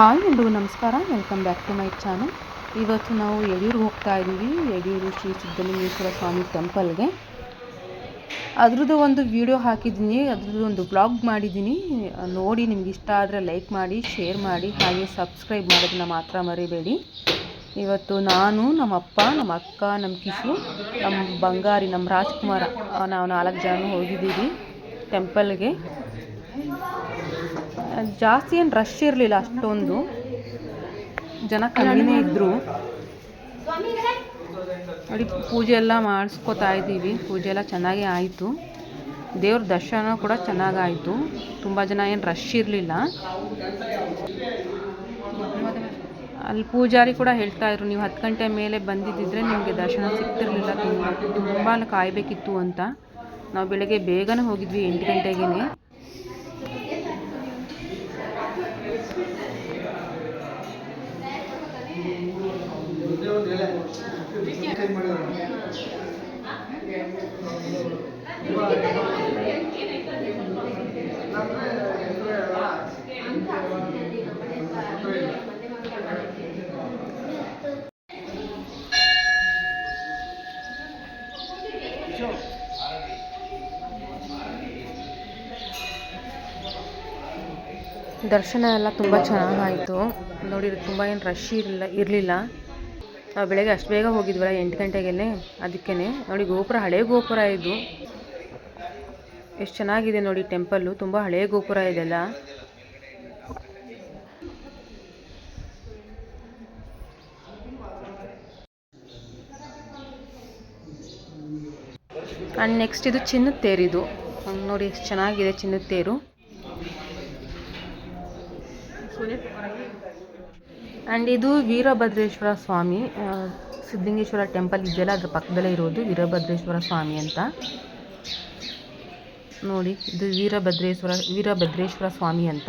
Hi ಎಲ್ರಿಗೂ ನಮಸ್ಕಾರ, welcome back to my channel. ಇವತ್ತು ನಾವು ಯಡಿಯೂರು ಹೋಗ್ತಾ ಇದ್ದೀವಿ ಯಡಿಯೂರು ಶ್ರೀ ಸಿದ್ದಲಿಂಗೇಶ್ವರ ಸ್ವಾಮಿ ಟೆಂಪಲ್ಗೆ. ಅದ್ರದ್ದು ಒಂದು ವಿಡಿಯೋ ಹಾಕಿದ್ದೀನಿ, ಅದ್ರದ್ದು ಒಂದು ಬ್ಲಾಗ್ ಮಾಡಿದ್ದೀನಿ. ನೋಡಿ, ನಿಮ್ಗೆ ಇಷ್ಟ ಆದರೆ ಲೈಕ್ ಮಾಡಿ ಶೇರ್ ಮಾಡಿ, ಹಾಗೆ ಸಬ್ಸ್ಕ್ರೈಬ್ ಮಾಡೋದನ್ನ ಮಾತ್ರ ಮರಿಬೇಡಿ. ಇವತ್ತು ನಾನು, ನಮ್ಮ ಅಪ್ಪ, ನಮ್ಮ ಅಕ್ಕ, ನಮ್ಮ ಕಿಶು, ನಮ್ಮ ಬಂಗಾರಿ, ನಮ್ಮ ರಾಜ್ಕುಮಾರ, ನಾವು ನಾಲ್ಕು ಜನ ಹೋಗಿದ್ದೀವಿ ಟೆಂಪಲ್ಗೆ. ಜಾಸ್ತಿ ಏನು ರಶ್ ಇರಲಿಲ್ಲ ಅಷ್ಟೊಂದು. ಜನ ಕಮ್ಮಿನೇ ಇದ್ದರು ನೋಡಿ, ಪೂಜೆ ಎಲ್ಲ ಮಾಡಿಸ್ಕೋತಾ ಇದ್ದೀವಿ. ಪೂಜೆ ಎಲ್ಲ ಚೆನ್ನಾಗೇ ಆಯಿತು. ದೇವ್ರ ದರ್ಶನ ಕೂಡ ಚೆನ್ನಾಗಾಯಿತು. ತುಂಬ ಜನ ಏನು ರಶ್ ಇರಲಿಲ್ಲ. ಅಲ್ಲಿ ಪೂಜಾರಿ ಕೂಡ ಹೇಳ್ತಾ ಇದ್ರು, ನೀವು ಹತ್ತು ಗಂಟೆ ಮೇಲೆ ಬಂದಿದ್ದಿದ್ರೆ ನಿಮಗೆ ದರ್ಶನ ಸಿಗ್ತಿರ್ಲಿಲ್ಲ. ತುಂಬ ತುಂಬ ಕಾಯಬೇಕಿತ್ತು ಅಂತ. ನಾವು ಬೆಳಗ್ಗೆ ಬೇಗನೆ ಹೋಗಿದ್ವಿ ಎಂಟು ಗಂಟೆಗೇ ದರ್ಶನ ಎಲ್ಲ ತುಂಬ ಚೆನ್ನಾಗಾಯಿತು. ನೋಡಿ ತುಂಬ ಏನು ರಶ್ ಇರಲಿಲ್ಲ ಇರಲಿಲ್ಲ. ನಾವು ಬೆಳಗ್ಗೆ ಅಷ್ಟು ಬೇಗ ಹೋಗಿದ್ವಲ್ಲ, ಎಂಟು ಗಂಟೆಗೆನೆ ಅದಕ್ಕೇ ನೋಡಿ, ಗೋಪುರ, ಹಳೆ ಗೋಪುರ ಇದು. ಎಷ್ಟು ಚೆನ್ನಾಗಿದೆ ನೋಡಿ ಟೆಂಪಲ್ಲು, ತುಂಬ ಹಳೆ ಗೋಪುರ ಇದೆಲ್ಲ. ಆ್ಯಂಡ್ ನೆಕ್ಸ್ಟ್ ಇದು ಚಿನ್ನದ ತೇರಿದು ಇದು ನೋಡಿ, ಎಷ್ಟು ಚೆನ್ನಾಗಿದೆ ಚಿನ್ನದ ತೇರು ಆ್ಯಂಡ್ ಇದು ವೀರಭದ್ರೇಶ್ವರ ಸ್ವಾಮಿ ಸಿದ್ಧಿಂಗೇಶ್ವರ ಟೆಂಪಲ್ ಇದೆಯಲ್ಲ, ಅದ್ರ ಪಕ್ಕದಲ್ಲೇ ಇರೋದು ವೀರಭದ್ರೇಶ್ವರ ಸ್ವಾಮಿ ಅಂತ. ನೋಡಿ, ಇದು ವೀರಭದ್ರೇಶ್ವರ ವೀರಭದ್ರೇಶ್ವರ ಸ್ವಾಮಿ ಅಂತ.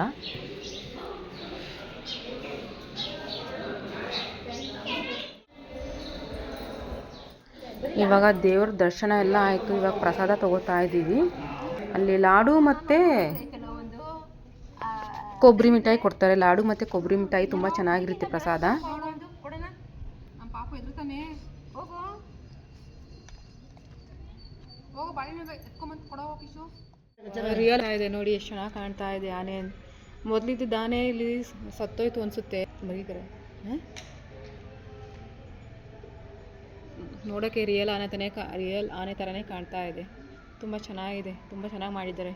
ಇವಾಗ ದೇವ್ರ ದರ್ಶನ ಎಲ್ಲ ಆಯಿತು. ಇವಾಗ ಪ್ರಸಾದ ತಗೋತಾ ಇದ್ದೀವಿ. ಅಲ್ಲಿ ಲಾಡು ಮತ್ತು ಕೊಬ್ಬರಿ ಮಿಠಾಯಿ ಕೊಡ್ತಾರೆ. ಲಾಡು ಮತ್ತು ಕೊಬ್ಬರಿ ಮಿಠಾಯಿ ತುಂಬ ಚೆನ್ನಾಗಿರುತ್ತೆ ಪ್ರಸಾದ. ರಿಯಲ್ ಆಗಿದೆ ನೋಡಿ, ಎಷ್ಟು ಚೆನ್ನಾಗಿ ಕಾಣ್ತಾ ಇದೆ ಆನೆ. ಮೊದಲಿದ್ದ ಆನೆ ಇಲ್ಲಿ ಸತ್ತೋಯ್ತು ಅನ್ಸುತ್ತೆ. ಮರಿತಾರೆ ನೋಡೋಕ್ಕೆ ರಿಯಲ್ ಆನೆ ತಾನೇ ರಿಯಲ್ ಆನೆ ಥರನೇ ಕಾಣ್ತಾ ಇದೆ. ತುಂಬ ಚೆನ್ನಾಗಿದೆ, ತುಂಬ ಚೆನ್ನಾಗಿ ಮಾಡಿದ್ದಾರೆ.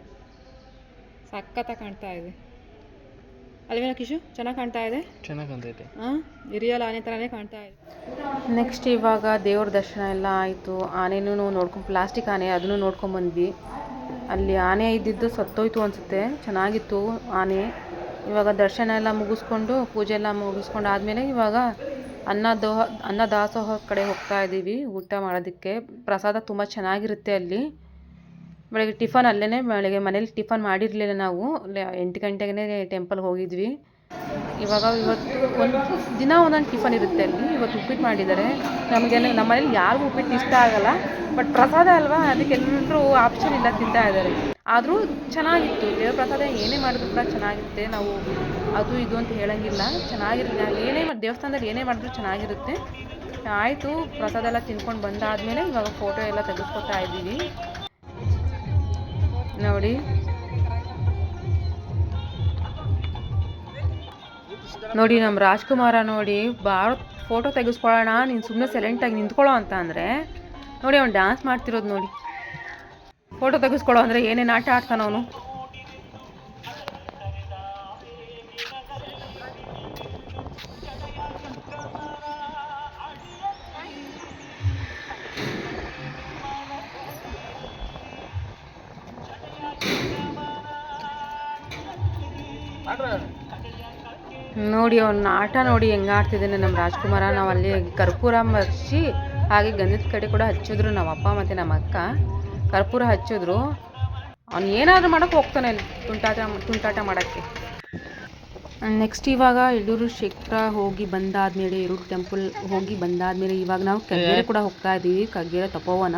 ಸಖತ್ತಾಗಿ ಕಾಣ್ತಾ ಇದೆ. ಅಲ್ವೇನ ಕಿಶು? ಚೆನ್ನಾಗಿ ಕಾಣ್ತಾ ಇದೆ? ಚೆನ್ನಾಗಿ ಕಾಣ್ತೈತೆ ಹಾಂ ರಿಯಲ್ ಆನೆ ಥರನೇ ಕಾಣ್ತಾ ಇದೆ. ನೆಕ್ಸ್ಟ್ ಇವಾಗ ದೇವ್ರ ದರ್ಶನ ಎಲ್ಲ ಆಯಿತು. ಆನೆನೂ ನೋಡ್ಕೊಂಡು ಪ್ಲಾಸ್ಟಿಕ್ ಆನೆ ಅದನ್ನು ನೋಡ್ಕೊಂಬಂದ್ವಿ ಅಲ್ಲಿ ಆನೆ ಇದ್ದಿದ್ದು ಸತ್ತೋಯ್ತು ಅನಿಸುತ್ತೆ. ಚೆನ್ನಾಗಿತ್ತು ಆನೆ. ಇವಾಗ ದರ್ಶನ ಎಲ್ಲ ಮುಗಿಸ್ಕೊಂಡು ಪೂಜೆ ಎಲ್ಲ ಮುಗಿಸ್ಕೊಂಡು ಆದಮೇಲೆ ಇವಾಗ ಅನ್ನ ದೋಹ ಅನ್ನ ಅನ್ನದಾಸೋಹ ಕಡೆ ಹೋಗ್ತಾ ಇದ್ದೀವಿ ಊಟ ಮಾಡೋದಕ್ಕೆ. ಪ್ರಸಾದ ತುಂಬ ಚೆನ್ನಾಗಿರುತ್ತೆ ಅಲ್ಲಿ. ಬೆಳಗ್ಗೆ ಟಿಫನ್ ಅಲ್ಲೇ ಬೆಳಗ್ಗೆ ಮನೇಲಿ ಟಿಫನ್ ಮಾಡಿರಲಿಲ್ಲ ನಾವು. ಎಂಟು ಗಂಟೆಗೆ ಟೆಂಪಲ್ಗೆ ಹೋಗಿದ್ವಿ. ಇವಾಗ ಇವತ್ತು ಒಂದು ದಿನ ಒಂದೊಂದು ಟಿಫನ್ ಇರುತ್ತೆ ಅಲ್ಲಿ. ಇವತ್ತು ಉಪ್ಪಿಟ್ಟು ಮಾಡಿದ್ದಾರೆ. ನಮಗೆ ನಮ್ಮ ಮನೇಲಿ ಯಾರಿಗೂ ಉಪ್ಪಿಟ್ಟು ಇಷ್ಟ ಆಗಲ್ಲ. ಬಟ್ ಪ್ರಸಾದ ಅಲ್ವಾ? ಅದಕ್ಕೆ ಎಲ್ಲರೂ ಆಪ್ಷನ್ ಇಲ್ಲ ತಿಂತಾ ಇದ್ದಾರೆ. ಆದರೂ ಚೆನ್ನಾಗಿತ್ತು. ದೇವ್ರ ಪ್ರಸಾದ ಏನೇ ಮಾಡಿದ್ರು ಕೂಡ ಚೆನ್ನಾಗಿರುತ್ತೆ. ನಾವು ಅದು ಇದು ಅಂತ ಹೇಳಂಗಿಲ್ಲ. ಚೆನ್ನಾಗಿರುತ್ತೆ. ಏನೇ ದೇವಸ್ಥಾನದಲ್ಲಿ ಏನೇ ಮಾಡಿದ್ರು ಚೆನ್ನಾಗಿರುತ್ತೆ. ಆಯಿತು. ಪ್ರಸಾದ ಎಲ್ಲ ತಿನ್ಕೊಂಡು ಬಂದಾದಮೇಲೆ ಇವಾಗ ಫೋಟೋ ಎಲ್ಲ ತೆಗೆಸ್ಕೊತಾ ಇದ್ದೀವಿ. ನೋಡಿ. ನೋಡಿ ನಮ್ಮ ರಾಜ್ಕುಮಾರ ನೋಡಿ ಭಾಳ ಫೋಟೋ ತೆಗೆಸ್ಕೊಳ್ಳೋಣ ನೀನು ಸುಮ್ಮನೆ ಸೈಲೆಂಟಾಗಿ ನಿಂತ್ಕೊಳ್ಳೋ ಅಂತ ಅಂದರೆ, ನೋಡಿ ಅವ್ನು ಡ್ಯಾನ್ಸ್ ಮಾಡ್ತಿರೋದು ನೋಡಿ. ಫೋಟೋ ತೆಗೆಸ್ಕೊಳ್ಳೋ ಅಂದರೆ ಏನೇನು ಆಟ ಆಡ್ತಾನ ನೋಡಿ ಅವ್ನ ಆಟ ನೋಡಿ ಹೆಂಗೆ ಆಡ್ತಿದ್ದಾನೆ ನಮ್ಮ ರಾಜ್ಕುಮಾರ. ನಾವು ಅಲ್ಲಿ ಕರ್ಪೂರ ಹಚ್ಚಿ ಹಾಗೆ ಗಂಧದ ಕಡೆ ಕೂಡ ಹಚ್ಚಿದ್ರು ನಮ್ಮ ಅಪ್ಪ ಮತ್ತು ನಮ್ಮ ಅಕ್ಕ. ಕರ್ಪೂರ ಹಚ್ಚಿದ್ರು. ಅವ್ನು ಏನಾದರೂ ಮಾಡೋಕ್ಕೆ ಹೋಗ್ತಾನೆ ತುಂಟಾಟ ತುಂಟಾಟ ಮಾಡೋಕ್ಕೆ. ನೆಕ್ಸ್ಟ್ ಇವಾಗ ಯಡೂರು ಕ್ಷೇತ್ರ ಹೋಗಿ ಬಂದಾದ್ಮೇಲೆ ಎರಡು ಟೆಂಪಲ್ ಹೋಗಿ ಬಂದಾದ್ಮೇಲೆ ಇವಾಗ ನಾವು ಕಗ್ಗೆರೆ ಕೂಡ ಹೋಗ್ತಾ ಇದ್ದೀವಿ ಕಗ್ಗೆರೆ ತಪೋವನ.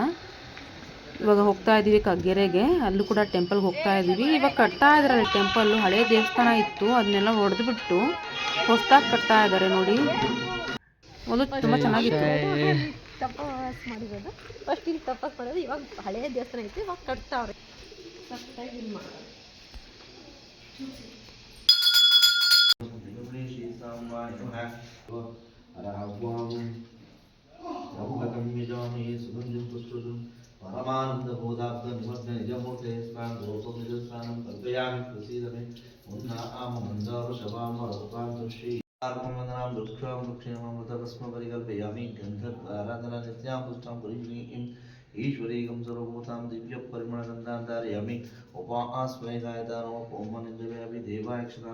ಇವಾಗ ಹೋಗ್ತಾ ಇದ್ದೀವಿ ಕಗ್ಗೆರೆಗೆ ಅಲ್ಲೂ ಕೂಡ ಟೆಂಪಲ್ಗೆ ಹೋಗ್ತಾ ಇದ್ದೀವಿ ಇವಾಗ ಕಟ್ತಾ ಇದ್ರಲ್ಲ ಟೆಂಪಲ್ಲು ಹಳೆ ದೇವಸ್ಥಾನ ಇತ್ತು ಅದನ್ನೆಲ್ಲ ಹೊಡೆದ್ಬಿಟ್ಟು ಹೊಸ್ದಾಗಿ ಕಟ್ತಾ ಇದ್ದಾರೆ ನೋಡಿ ಮೊದಲು ತುಂಬ ಚೆನ್ನಾಗಿತ್ತು ತಪಾಸ್ ಮಾಡಿರೋದು ಫಸ್ಟ್ ಇಲ್ಲಿ ತಪಾಸ್ ಮಾಡೋದು ಇವಾಗ ಹಳೆಯ ದೇವಸ್ಥಾನ ಐತೆ ಇವಾಗ ಕಟ್ತಾವ್ರೆ ಪರಮಾನಂದ ಬೋಧಾರ್ಥ ನಿಮಗ್ನ ನಿಜಮೂರ್ತೆ ಸ್ಥಾನ ಗೌತಮ ನಿಜ ಸ್ಥಾನ ಕಲ್ಪಯಾಮಿ ಪ್ರಸೀದಮೆ हाँ, आत्मवन्दनां ईश्वरीकं सर्वभूतां दिव्यपरिमणगन्धां धारयामि। उपा आस्मै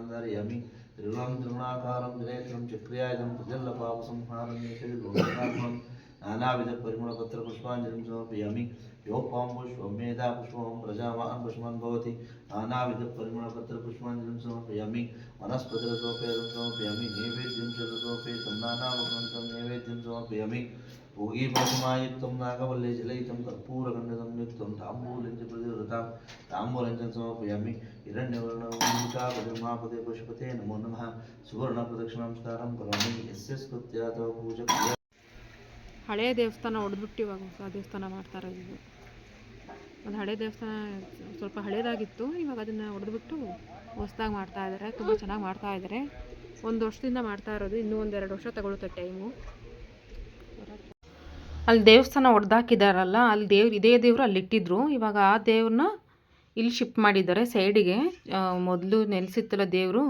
धारयामि। त्रिगुणं त्रिगुणाकारं त्रिनेत्रं चक्रियायुधं प्रजल्लपापसंहारं नानाविधपरिमणपत्रपुष्पाञ्जलिं समर्पयामि। योपां पुष्पं मेधा पुष्पं प्रजावान् पुष्पं भवति नानाविधपरिमळपत्रपुष्पाञ्जलिं समर्पयामि वनस्पतिरसोपेदं समर्पयामि नैवेद्यं च रसोपेतं नानामग्रन्थं नैवेद्यं समर्पयामि भोगीपरिमायुक्तं नागवल्ले जलयुतं कर्पूरगण्डनं युक्तं ताम्बूलं च प्रतिवृतां ताम्बूलं च समर्पयामि हिरण्यवर्णमुखापदे पुष्पते नमो नमः सुवर्णप्रदक्षिणंस्कारं करोमि यस्य स्कृत्यातो पूजक्रिया ಹಳೆಯ ದೇವಸ್ಥಾನ ಹೊಡೆದ್ಬಿಟ್ಟು ಇವಾಗ ಹೊಸ ದೇವಸ್ಥಾನ ಮಾಡ್ತಾ ಇರೋದು ಅದು ಹಳೆ ದೇವಸ್ಥಾನ ಸ್ವಲ್ಪ ಹಳೇದಾಗಿತ್ತು. ಇವಾಗ ಅದನ್ನು ಹೊಡೆದ್ಬಿಟ್ಟು ಹೊಸ್ದಾಗಿ ಮಾಡ್ತಾ ಇದ್ದಾರೆ ತುಂಬ ಚೆನ್ನಾಗಿ ಮಾಡ್ತಾ ಇದ್ದಾರೆ ಒಂದು ವರ್ಷದಿಂದ ಮಾಡ್ತಾ ಇರೋದು. ಇನ್ನೂ ಒಂದೆರಡು ವರ್ಷ ತಗೊಳುತ್ತೆ ಟೈಮು ಅಲ್ಲಿ ದೇವಸ್ಥಾನ ಒಡೆದಾಕಿದಾರಲ್ಲ, ಅಲ್ಲಿ ದೇವ್ರು ಇದೇ ದೇವರು ಅಲ್ಲಿ ಇಟ್ಟಿದ್ರು. ಇವಾಗ ಆ ದೇವ್ರನ್ನ ಇಲ್ಲಿ ಶಿಫ್ಟ್ ಮಾಡಿದ್ದಾರೆ ಸೈಡಿಗೆ ಮೊದಲು ನೆಲೆಸಿತ್ತಲ್ಲ ದೇವರು.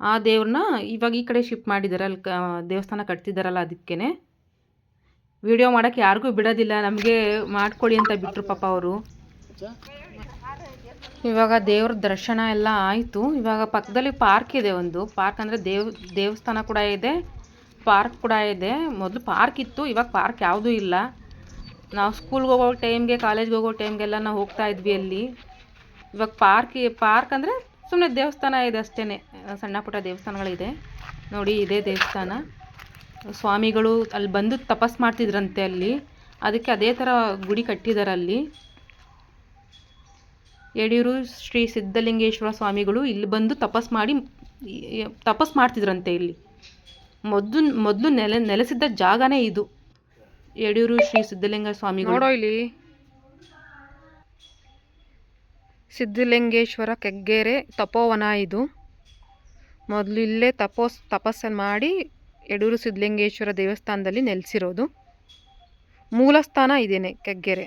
ಆ ದೇವ್ರನ್ನ ಇವಾಗ ಈ ಕಡೆ ಶಿಫ್ಟ್ ಮಾಡಿದ್ದಾರೆ. ಅಲ್ಲಿ ದೇವಸ್ಥಾನ ಕಟ್ತಿದ್ದಾರಲ್ಲ ಅದಕ್ಕೇ ವಿಡಿಯೋ ಮಾಡೋಕ್ಕೆ ಯಾರಿಗೂ ಬಿಡೋದಿಲ್ಲ, ನಮಗೆ ಮಾಡ್ಕೊಡಿ ಅಂತ ಬಿಟ್ಟರು ಪಾಪ ಅವರು. ಇವಾಗ ದೇವ್ರ ದರ್ಶನ ಎಲ್ಲ ಆಯಿತು. ಇವಾಗ ಪಕ್ಕದಲ್ಲಿ ಪಾರ್ಕ್ ಇದೆ ಒಂದು. ಪಾರ್ಕ್ ಅಂದರೆ ದೇವ್, ದೇವಸ್ಥಾನ ಕೂಡ ಇದೆ. ಪಾರ್ಕ್ ಕೂಡ ಇದೆ. ಮೊದಲು ಪಾರ್ಕ್ ಇತ್ತು, ಇವಾಗ ಪಾರ್ಕ್ ಯಾವುದೂ ಇಲ್ಲ. ನಾವು ಸ್ಕೂಲ್ಗೆ ಹೋಗೋ ಟೈಮ್ಗೆ, ಕಾಲೇಜ್ಗೆ ಹೋಗೋ ಟೈಮ್ಗೆಲ್ಲ ನಾವು ಹೋಗ್ತಾ ಇದ್ವಿ ಅಲ್ಲಿ. ಇವಾಗ ಪಾರ್ಕ್ ಪಾರ್ಕ್ ಅಂದರೆ ಸುಮ್ಮನೆ ದೇವಸ್ಥಾನ ಇದೆ ಅಷ್ಟೇ ಸಣ್ಣ ಪುಟ್ಟ ದೇವಸ್ಥಾನಗಳಿದೆ. ನೋಡಿ ಇದೇ ದೇವಸ್ಥಾನ. ಸ್ವಾಮಿಗಳು ಅಲ್ಲಿ ಬಂದು ತಪಸ್ ಮಾಡ್ತಿದ್ರಂತೆ ಅಲ್ಲಿ. ಅದಕ್ಕೆ ಅದೇ ಥರ ಗುಡಿ ಕಟ್ಟಿದ್ದಾರೆ ಅಲ್ಲಿ. ಯಡಿಯೂರು ಶ್ರೀ ಸಿದ್ಧಲಿಂಗೇಶ್ವರ ಸ್ವಾಮಿಗಳು ಇಲ್ಲಿ ಬಂದು ತಪಸ್ ಮಾಡಿ ತಪಸ್ ಮಾಡ್ತಿದ್ರಂತೆ ಇಲ್ಲಿ. ಮೊದಲು ಮೊದಲು ನೆಲೆ, ನೆಲೆಸಿದ್ದ ಜಾಗನೇ ಇದು. ಯಡಿಯೂರು ಶ್ರೀ ಸಿದ್ಧಲಿಂಗ ಸ್ವಾಮಿಗಳು. ನೋಡೋ ಇಲ್ಲಿ. ಸಿದ್ಧಲಿಂಗೇಶ್ವರ ಕೆಗ್ಗೇರೆ ತಪೋವನ ಇದು. ಮೊದಲು ಇಲ್ಲೇ ತಪೋಸ್, ತಪಸ್ಸನ್ನು ಮಾಡಿ ಯಡೂರು ಸಿದ್ಧಲಿಂಗೇಶ್ವರ ದೇವಸ್ಥಾನದಲ್ಲಿ ನೆಲೆಸಿರೋದು. ಮೂಲಸ್ಥಾನ ಇದೇನೆ ಕೆಗ್ಗೆರೆ.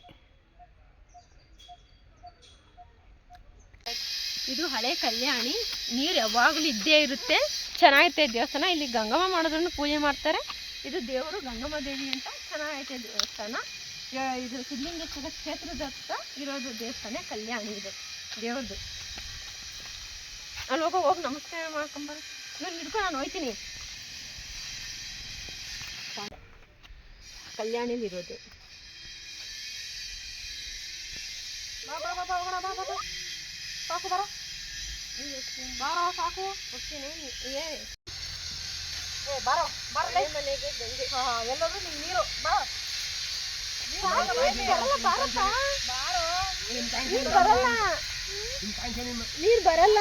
ಇದು ಹಳೆ ಕಲ್ಯಾಣಿ, ನೀರು ಯಾವಾಗಲೂ ಇದ್ದೇ ಇರುತ್ತೆ. ಚೆನ್ನಾಗೈತೆ ದೇವಸ್ಥಾನ. ಇಲ್ಲಿ ಗಂಗಮ್ಮ ಮಾಡೋದ್ರನ್ನು ಪೂಜೆ ಮಾಡ್ತಾರೆ. ಇದು ದೇವರು ಗಂಗಮ್ಮ ದೇವಿ ಅಂತ ಚೆನ್ನಾಗೈತೆ ದೇವಸ್ಥಾನ. ಇದು ಸಿದ್ಧಲಿಂಗೇಶ್ವರ ಕ್ಷೇತ್ರದ ಹತ್ರ ಇರೋದು ದೇವಸ್ಥಾನ ಕಲ್ಯಾಣಿ ಇದು ದೇವ್ರದ್ದು. ಅಲ್ಲಿ ಹೋಗೋ, ಹೋಗಿ, ನಮಸ್ಕಾರ ಮಾಡ್ಕೊಂಬರ ನಾನು ಹಿಡ್ಕೊಂಡು ನಾನು ಹೋಯ್ತೀನಿ. ಕಲ್ಯಾಣಿಲಿ ಇರೋದು. ಬಾ ಬಾ ಬಾ ಬಾ ಬಾ ಬಾ ಬಾ ಸಾಕು ಬರ ಸಾಕು. ಹೋಗ್ತೀನಿ. ಏ ಬಾರೋ ಬರಲೇ ಮನೆಗೆ ಗಂಗೆ ಹಾ ಎಲ್ಲರೂ ನಿಂಗೆ ನೀರು, ಬಾ. ನೀರು ಬರಲ್ಲ. ನೀರು ಬರಲ್ಲ.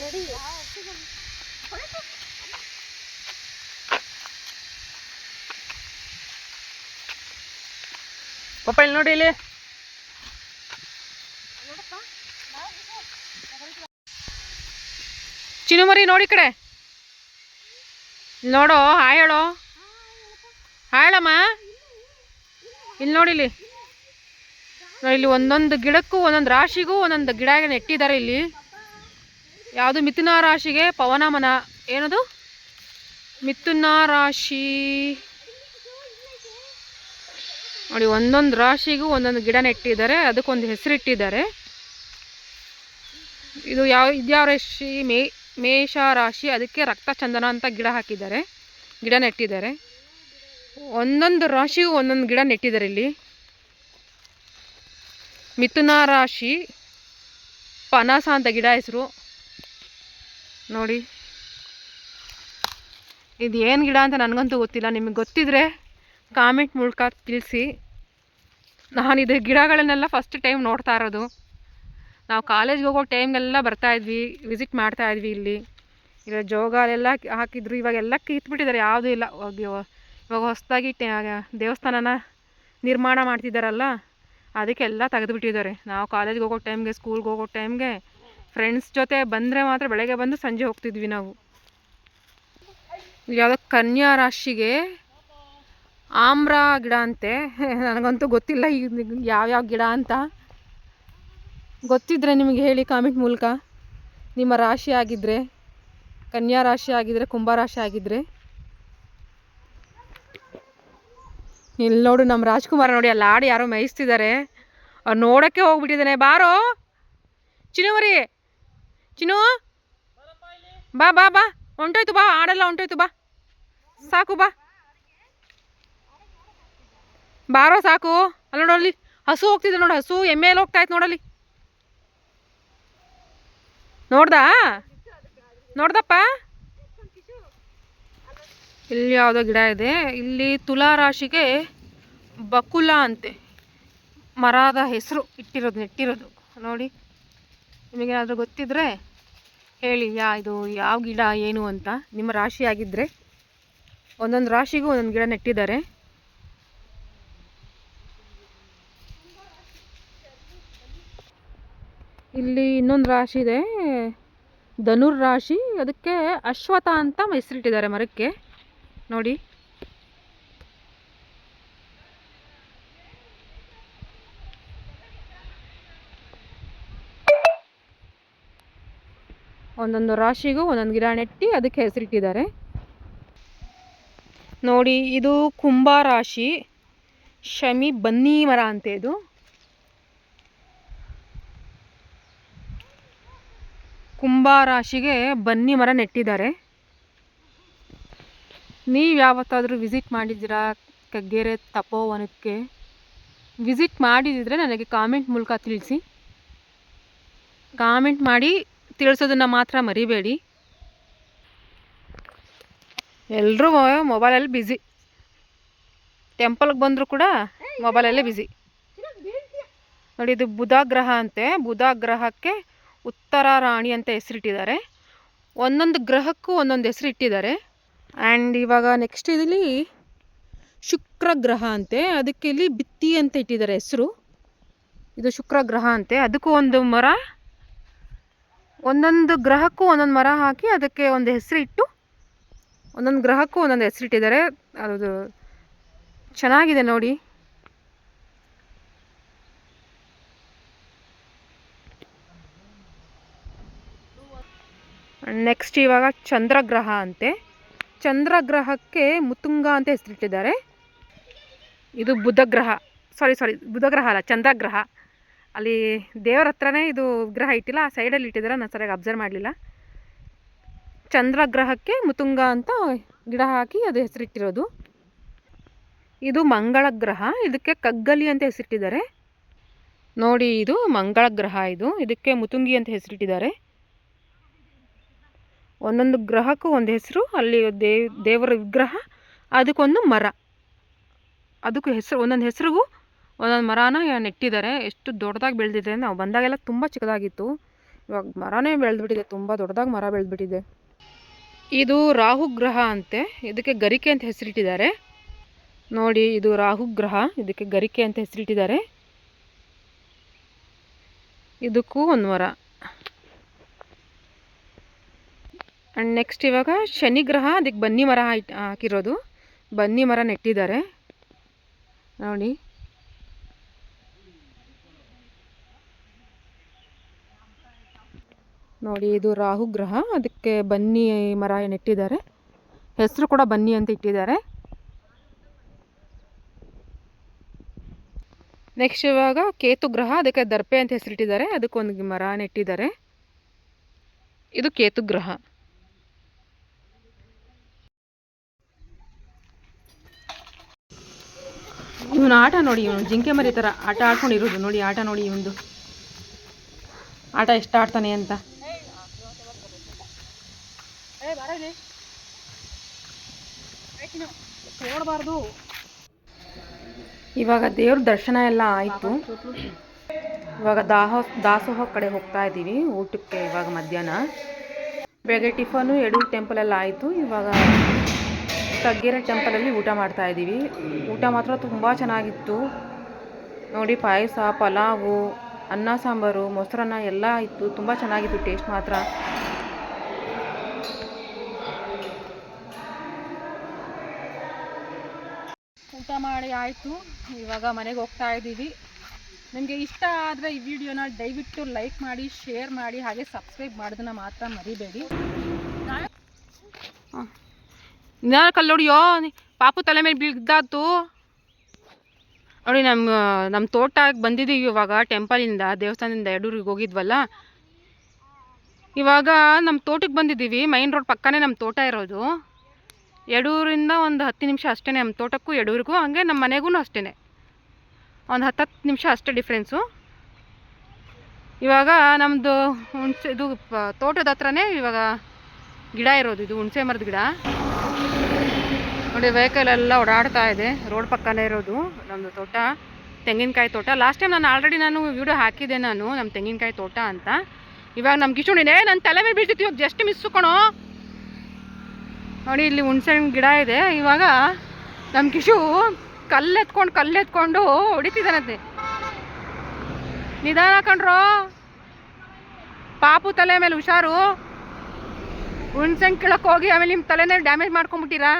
ನಡಿ. ಪಾಪ ಇಲ್ಲಿ ನೋಡಿ ಇಲ್ಲಿ. ಚಿನ್ನುಮರಿ ನೋಡಿ ಕಡೆ. ನೋಡೋ, ಹಾಯ್ ಹೇಳೋ. ಹಾಯ್ ಇಲ್ಲಿ ನೋಡಿ ಇಲ್ಲಿ. ಇಲ್ಲಿ ಒಂದೊಂದು ಗಿಡಕ್ಕೂ, ಒಂದೊಂದು ರಾಶಿಗೂ, ಒಂದೊಂದು ಗಿಡ ನೆಟ್ಟಿದ್ದಾರೆ ಇಲ್ಲಿ. ಯಾವುದು? ಮಿಥುನ ರಾಶಿಗೆ ಪವನಮನ. ಏನದು? ಮಿಥುನ ರಾಶಿ. ನೋಡಿ, ಒಂದೊಂದು ರಾಶಿಗೂ ಒಂದೊಂದು ಗಿಡ ನೆಟ್ಟಿದ್ದಾರೆ ಅದಕ್ಕೊಂದು ಹೆಸರಿಟ್ಟಿದ್ದಾರೆ. ಇದು ಯಾವ ಇದ್ಯಾವ ರಾಶಿ? ಮೇ ಮೇಷ ರಾಶಿ. ಅದಕ್ಕೆ ರಕ್ತ ಚಂದನ ಅಂತ ಗಿಡ ಹಾಕಿದ್ದಾರೆ. ಗಿಡ ನೆಟ್ಟಿದ್ದಾರೆ. ಒಂದೊಂದು ರಾಶಿಗೂ ಒಂದೊಂದು ಗಿಡ ನೆಟ್ಟಿದ್ದಾರೆ ಇಲ್ಲಿ. ಮಿಥುನ ರಾಶಿ, ಪನಸ ಅಂತ ಗಿಡ ಹೆಸರು. ನೋಡಿ. ಇದು ಏನು ಗಿಡ ಅಂತ ನನಗಂತೂ ಗೊತ್ತಿಲ್ಲ. ನಿಮಗೆ ಗೊತ್ತಿದ್ರೆ ಕಾಮೆಂಟ್ ಮೂಲಕ ತಿಳಿಸಿ. ನಾನು ಇದು ಗಿಡಗಳನ್ನೆಲ್ಲ ಫಸ್ಟ್ ಟೈಮ್ ನೋಡ್ತಾ ಇರೋದು. ನಾವು ಕಾಲೇಜ್ಗೆ ಹೋಗೋ ಟೈಮ್ಗೆಲ್ಲ ಬರ್ತಾ ಇದ್ವಿ ವಿಸಿಟ್ ಮಾಡ್ತಾ ಇದ್ವಿ ಇಲ್ಲಿ. ಈಗ ಅಲ್ಲೆಲ್ಲ ಹಾಕಿದ್ರು, ಇವಾಗೆಲ್ಲ ಕಿತ್ಬಿಟ್ಟಿದ್ದಾರೆ ಯಾವುದೂ ಇಲ್ಲ. ಇವಾಗ ಇವಾಗ ಹೊಸದಾಗಿ ದೇವಸ್ಥಾನನ ನಿರ್ಮಾಣ ಮಾಡ್ತಿದ್ದಾರಲ್ಲ ಅದಕ್ಕೆಲ್ಲ ತೆಗೆದುಬಿಟ್ಟಿದ್ದಾರೆ ನಾವು ಕಾಲೇಜ್ಗೆ ಹೋಗೋ ಟೈಮ್ಗೆ ಸ್ಕೂಲ್ಗೆ ಹೋಗೋ ಟೈಮ್ಗೆ ಫ್ರೆಂಡ್ಸ್ ಜೊತೆ ಬಂದರೆ ಮಾತ್ರ ಬೆಳಗ್ಗೆ ಬಂದು ಸಂಜೆ ಹೋಗ್ತಿದ್ವಿ ನಾವು. ಯಾವುದೋ ಕನ್ಯಾ ರಾಶಿಗೆ ಆಮ್ರ ಗಿಡ ಅಂತೆ. ನನಗಂತೂ ಗೊತ್ತಿಲ್ಲ ಯಾವ ಯಾವ್ಯಾವ ಗಿಡ ಅಂತ. ಗೊತ್ತಿದ್ರೆ ನಿಮಗೆ ಹೇಳಿ ಕಾಮೆಂಟ್ ಮೂಲಕ. ನಿಮ್ಮ ರಾಶಿ ಆಗಿದ್ದರೆ ಕನ್ಯಾ ರಾಶಿ ಆಗಿದ್ದರೆ ಕುಂಭ ರಾಶಿ ಆಗಿದ್ದರೆ ಇಲ್ಲಿ ನೋಡು ನಮ್ಮ ರಾಜ್ಕುಮಾರ್ ನೋಡಿ, ಅಲ್ಲಿ ಆಡಿ ಯಾರೋ ಮೇಯಿಸ್ತಿದ್ದಾರೆ. ಅವ್ರು ನೋಡೋಕ್ಕೆ ಹೋಗ್ಬಿಟ್ಟಿದ್ದಾನೆ. ಬಾರೋ. ಚಿನ್ನು ಮರಿ. ಚಿನ್ನು. ಬಾ ಬಾ ಬಾ. ಹೊಂಟೋಯ್ತು ಬಾ. ಆಡೆಲ್ಲ ಹೊಂಟೋಯ್ತು ಬಾ. ಸಾಕು, ಬಾ. ಬಾರೋ ಸಾಕು. ಅಲ್ಲ ನೋಡಲ್ಲಿ, ಹಸು ಹೋಗ್ತಿದೆ ನೋಡು, ಹಸು ಎಮ್ಮೆ ಎಲ್ಲ ಹೋಗ್ತಾ ಇತ್ತು ನೋಡಲ್ಲಿ. ನೋಡ್ದಾ? ನೋಡ್ದಪ್ಪ? ಇಲ್ಲಿ ಯಾವುದೋ ಗಿಡ ಇದೆ. ಇಲ್ಲಿ ತುಲಾ ರಾಶಿಗೆ ಬಕುಲ ಅಂತೆ. ಮರದ ಹೆಸರು ಇಟ್ಟಿರೋದು. ನೆಟ್ಟಿರೋದು ನೋಡಿ ನಿಮಗೇನಾದರೂ ಗೊತ್ತಿದ್ರೆ ಹೇಳಿ, ಯಾ, ಇದು ಯಾವ ಗಿಡ, ಏನು ಅಂತ. ನಿಮ್ಮ ರಾಶಿ ಆಗಿದ್ದರೆ ಒಂದೊಂದು ರಾಶಿಗೂ ಒಂದೊಂದು ಗಿಡ ನೆಟ್ಟಿದ್ದಾರೆ ಇಲ್ಲಿ ಇನ್ನೊಂದು ರಾಶಿ ಇದೆ. ಧನುರ್ ರಾಶಿ. ಅದಕ್ಕೆ ಅಶ್ವಥ ಅಂತ ಹೆಸರಿಟ್ಟಿದ್ದಾರೆ ಮರಕ್ಕೆ. ನೋಡಿ. ಒಂದೊಂದು ರಾಶಿಗೂ ಒಂದೊಂದು ಗಿಡ ನೆಟ್ಟಿ ಅದಕ್ಕೆ ಹೆಸರಿಟ್ಟಿದ್ದಾರೆ ನೋಡಿ, ಇದು ಕುಂಭ ರಾಶಿ. ಶಮಿ ಬನ್ನಿ ಮರ ಅಂತೆ ಇದು. ಕುಂಭ ರಾಶಿಗೆ ಬನ್ನಿ ಮರ ನೆಟ್ಟಿದ್ದಾರೆ. ನೀವು ಯಾವತ್ತಾದರೂ ವಿಸಿಟ್ ಮಾಡಿದ್ದೀರಾ? ಕಗ್ಗೆರೆ ತಪೋವನಕ್ಕೆ ವಿಸಿಟ್ ಮಾಡಿದಿದ್ರೆ ನನಗೆ ಕಾಮೆಂಟ್ ಮೂಲಕ ತಿಳಿಸಿ. ಕಾಮೆಂಟ್ ಮಾಡಿ ತಿಳಿಸೋದನ್ನು ಮಾತ್ರ ಮರಿಬೇಡಿ. ಎಲ್ಲರೂ ಮೊಬೈಲಲ್ಲಿ ಬ್ಯುಸಿ ಟೆಂಪಲ್ಗೆ ಬಂದರೂ ಕೂಡ ಮೊಬೈಲಲ್ಲೇ ಬ್ಯುಸಿ ನೋಡಿ, ಇದು ಬುಧ ಗ್ರಹ ಅಂತೆ. ಬುಧ ಗ್ರಹಕ್ಕೆ ಉತ್ತರ ರಾಣಿ ಅಂತ ಹೆಸರಿಟ್ಟಿದ್ದಾರೆ. ಒಂದೊಂದು ಗ್ರಹಕ್ಕೂ ಒಂದೊಂದು ಹೆಸರು ಇಟ್ಟಿದ್ದಾರೆ. ಆ್ಯಂಡ್ ಇವಾಗ ನೆಕ್ಸ್ಟ್ ಇದರಲ್ಲಿ ಶುಕ್ರ ಗ್ರಹ ಅಂತೆ, ಅದಕ್ಕೆ ಇಲ್ಲಿ ಬಿತ್ತಿ ಅಂತ ಇಟ್ಟಿದ್ದಾರೆ ಹೆಸರು. ಇದು ಶುಕ್ರ ಗ್ರಹ ಅಂತೆ, ಅದಕ್ಕೂ ಒಂದು ಮರ, ಒಂದೊಂದು ಗ್ರಹಕ್ಕೂ ಒಂದೊಂದು ಮರ ಹಾಕಿ ಅದಕ್ಕೆ ಒಂದು ಹೆಸರು ಇಟ್ಟು, ಒಂದೊಂದು ಗ್ರಹಕ್ಕೂ ಒಂದೊಂದು ಹೆಸರಿಟ್ಟಿದ್ದಾರೆ ಅದು ಚೆನ್ನಾಗಿದೆ ನೋಡಿ. ನೆಕ್ಸ್ಟ್ ಇವಾಗ ಚಂದ್ರಗ್ರಹ ಅಂತೆ. ಚಂದ್ರಗ್ರಹಕ್ಕೆ ಮುತುಂಗ ಅಂತ ಹೆಸರಿಟ್ಟಿದ್ದಾರೆ. ಇದು ಬುಧಗ್ರಹ. ಸಾರಿ ಸಾರಿ ಬುಧಗ್ರಹ ಅಲ್ಲ, ಚಂದ್ರಗ್ರಹ. ಅಲ್ಲಿ ದೇವರ ಹತ್ರನೇ ಇದು ಗ್ರಹ ಇಟ್ಟಿಲ್ಲ, ಆ ಸೈಡಲ್ಲಿ ಇಟ್ಟಿದ್ದಾರೆ, ನಾನು ಸರಿಯಾಗಿ ಅಬ್ಸರ್ವ್ ಮಾಡಲಿಲ್ಲ. ಚಂದ್ರಗ್ರಹಕ್ಕೆ ಮುತುಂಗ ಅಂತ ಗಿಡ ಹಾಕಿ ಅದು ಹೆಸರಿಟ್ಟಿರೋದು. ಇದು ಮಂಗಳ ಗ್ರಹ ಇದಕ್ಕೆ ಕಗ್ಗಲಿ ಅಂತ ಹೆಸರಿಟ್ಟಿದ್ದಾರೆ. ನೋಡಿ, ಇದು ಮಂಗಳ ಗ್ರಹ ಇದು. ಇದಕ್ಕೆ ಮುತುಂಗಿ ಅಂತ ಹೆಸರಿಟ್ಟಿದ್ದಾರೆ. ಒಂದೊಂದು ಗ್ರಹಕ್ಕೂ ಒಂದು ಹೆಸರು, ಅಲ್ಲಿ ದೇವ್ ದೇವರ ವಿಗ್ರಹ, ಅದಕ್ಕೊಂದು ಮರ. ಅದಕ್ಕೂ ಹೆಸರು, ಒಂದೊಂದು ಹೆಸರಿಗೂ ಒಂದೊಂದು ಮರನ ನೆಟ್ಟಿದ್ದಾರೆ. ಎಷ್ಟು ದೊಡ್ಡದಾಗಿ ಬೆಳೆದಿದೆ ನಾವು ಬಂದಾಗೆಲ್ಲ ತುಂಬ ಚಿಕ್ಕದಾಗಿತ್ತು. ಇವಾಗ ಮರನೇ ಬೆಳೆದ್ಬಿಟ್ಟಿದೆ, ತುಂಬ ದೊಡ್ಡದಾಗಿ ಮರ ಬೆಳೆದ್ಬಿಟ್ಟಿದೆ. ಇದು ರಾಹು ಗ್ರಹ ಅಂತೆ. ಇದಕ್ಕೆ ಗರಿಕೆ ಅಂತ ಹೆಸರಿಟ್ಟಿದ್ದಾರೆ. ನೋಡಿ, ಇದು ರಾಹು ಗ್ರಹ. ಇದಕ್ಕೆ ಗರಿಕೆ ಅಂತ ಹೆಸರಿಟ್ಟಿದ್ದಾರೆ. ಇದಕ್ಕೂ ಒಂದು ಮರ. ಆ್ಯಂಡ್ ನೆಕ್ಸ್ಟ್ ಇವಾಗ ಶನಿ ಗ್ರಹ ಅದಕ್ಕೆ ಬನ್ನಿ ಮರ ಹಾಕಿರೋದು. ಬನ್ನಿ ಮರ ನೆಟ್ಟಿದ್ದಾರೆ. ನೋಡಿ. ನೋಡಿ, ಇದು ರಾಹು ಗ್ರಹ, ಅದಕ್ಕೆ ಬನ್ನಿ ಮರ ನೆಟ್ಟಿದ್ದಾರೆ. ಹೆಸರು ಕೂಡ ಬನ್ನಿ ಅಂತ ಇಟ್ಟಿದ್ದಾರೆ. ನೆಕ್ಸ್ಟ್ ಇವಾಗ ಕೇತು ಗ್ರಹ, ಅದಕ್ಕೆ ದರ್ಪೆ ಅಂತ ಹೆಸರಿಟ್ಟಿದ್ದಾರೆ. ಅದಕ್ಕೊಂದು ಮರ ನೆಟ್ಟಿದ್ದಾರೆ. ಇದು ಕೇತು ಗ್ರಹ. ಇವನು ಆಟ ನೋಡಿ ಇವನು ಜಿಂಕೆ ಮರಿ ಥರ ಆಟ ಆಡ್ಕೊಂಡಿರೋದು ನೋಡಿ ಆಟ ನೋಡಿ ಇವನು ಆಟ ಎಷ್ಟು ಆಡ್ತಾನೆ ಅಂತ. ನೋಡಬಾರ್ದು. ಇವಾಗ ದೇವ್ರ ದರ್ಶನ ಎಲ್ಲ ಆಯಿತು. ಇವಾಗ ದಾಹ ದಾಸೋಹ ಕಡೆ ಹೋಗ್ತಾ ಇದ್ದೀವಿ ಊಟಕ್ಕೆ ಇವಾಗ ಮಧ್ಯಾಹ್ನ. ಬೆಳಗ್ಗೆ ಟಿಫನು ಎಡೂರು ಟೆಂಪಲ್ ಎಲ್ಲ ಆಯಿತು ಇವಾಗ ತಗ್ಗೆರೆ ಟೆಂಪಲಲ್ಲಿ ಊಟ ಮಾಡ್ತಾ ಇದ್ದೀವಿ. ಊಟ ಮಾತ್ರ ತುಂಬ ಚೆನ್ನಾಗಿತ್ತು. ನೋಡಿ ಪಾಯಸ, ಪಲಾವು, ಅನ್ನ, ಸಾಂಬಾರು, ಮೊಸರನ್ನ ಎಲ್ಲ ಇತ್ತು. ತುಂಬ ಚೆನ್ನಾಗಿತ್ತು ಟೇಸ್ಟ್ ಮಾತ್ರ. ಊಟ ಮಾಡಿ ಆಯಿತು. ಇವಾಗ ಮನೆಗೆ ಹೋಗ್ತಾ ಇದ್ದೀವಿ. ನಿಮಗೆ ಇಷ್ಟ ಆದರೆ ಈ ವಿಡಿಯೋನ ದಯವಿಟ್ಟು ಲೈಕ್ ಮಾಡಿ, ಶೇರ್ ಮಾಡಿ, ಹಾಗೆ ಸಬ್ಸ್ಕ್ರೈಬ್ ಮಾಡೋದನ್ನ ಮಾತ್ರ ಮರಿಬೇಡಿ. ನಾನು ಕಲ್ಲೊಡಿಯೋ ಪಾಪು ತಲೆ ಮೇಲೆ ಬಿದ್ದಾತು ನೋಡಿ ನಮ್ಮ ನಮ್ಮ ತೋಟಕ್ಕೆ ಬಂದಿದ್ದೀವಿ ಇವಾಗ, ಟೆಂಪಲಿಂದ, ದೇವಸ್ಥಾನದಿಂದ ಯಡೂರಿಗೆ ಹೋಗಿದ್ವಲ್ಲ. ಇವಾಗ ನಮ್ಮ ತೋಟಕ್ಕೆ ಬಂದಿದ್ದೀವಿ, ಮೈನ್ ರೋಡ್ ಪಕ್ಕನೇ ನಮ್ಮ ತೋಟ ಇರೋದು. ಯಡೂರಿಂದ ಒಂದು ಹತ್ತು ನಿಮಿಷ ಅಷ್ಟೇ ನಮ್ಮ ತೋಟಕ್ಕೂ, ಯಡೂರಿಗೂ, ಹಂಗೆ ನಮ್ಮ ಮನೆಗೂ ಅಷ್ಟೇ ಒಂದು ಹತ್ತು ಹತ್ತು ನಿಮಿಷ ಅಷ್ಟೇ ಡಿಫ್ರೆನ್ಸು. ಇವಾಗ ನಮ್ಮದು ಹುಣಸೆ, ಇದು ತೋಟದ ಹತ್ರನೇ ಇವಾಗ ಗಿಡ ಇರೋದು, ಇದು ಹುಣಸೆ ಮರದ ಗಿಡ. ನೋಡಿ ವೆಹಿಕಲ್ ಎಲ್ಲ ಓಡಾಡ್ತಾ ಇದೆ. ರೋಡ್ ಪಕ್ಕನೇ ಇರೋದು ನಮ್ಮದು ತೋಟ. ತೆಂಗಿನಕಾಯಿ ತೋಟ. ಲಾಸ್ಟ್ ಟೈಮ್ ನಾನು ಆಲ್ರೆಡಿ ನಾನು ವಿಡಿಯೋ ಹಾಕಿದ್ದೆ ನಾನು ನಮ್ಮ ತೆಂಗಿನಕಾಯಿ ತೋಟ ಅಂತ. ಇವಾಗ ನಮ್ಮ ಕಿಶೋಣಿನೇ ನನ್ನ ತಲೆ ಮೇಲೆ ಬೀಳ್ತಿತ್ತು, ಇವಾಗ ಜಸ್ಟ್ ಮಿಸ್ ಕಣೋ. ನೋಡಿ, ಇಲ್ಲಿ ಹುಣ್ಸೆ ಗಿಡ ಇದೆ. ಇವಾಗ ನಮ್ಮ ಕಿಶು ಕಲ್ಲೆತ್ಕೊಂಡು ಕಲ್ಲೆತ್ಕೊಂಡು ಹೊಡಿತಿದ್ದಾನಂತೆ. ನಿಧಾನ ಕಣ್ರೋ. ಪಾಪು ತಲೆ ಮೇಲೆ ಹುಷಾರು. ಹುಣ್ಸೆಹಣ್ಣು ಕೀಳಕ್ಕೆ ಹೋಗಿ ಆಮೇಲೆ ನಿಮ್ಮ ತಲೆನೇ ಡ್ಯಾಮೇಜ್ ಮಾಡ್ಕೊಂಬಿಟ್ಟಿರಾ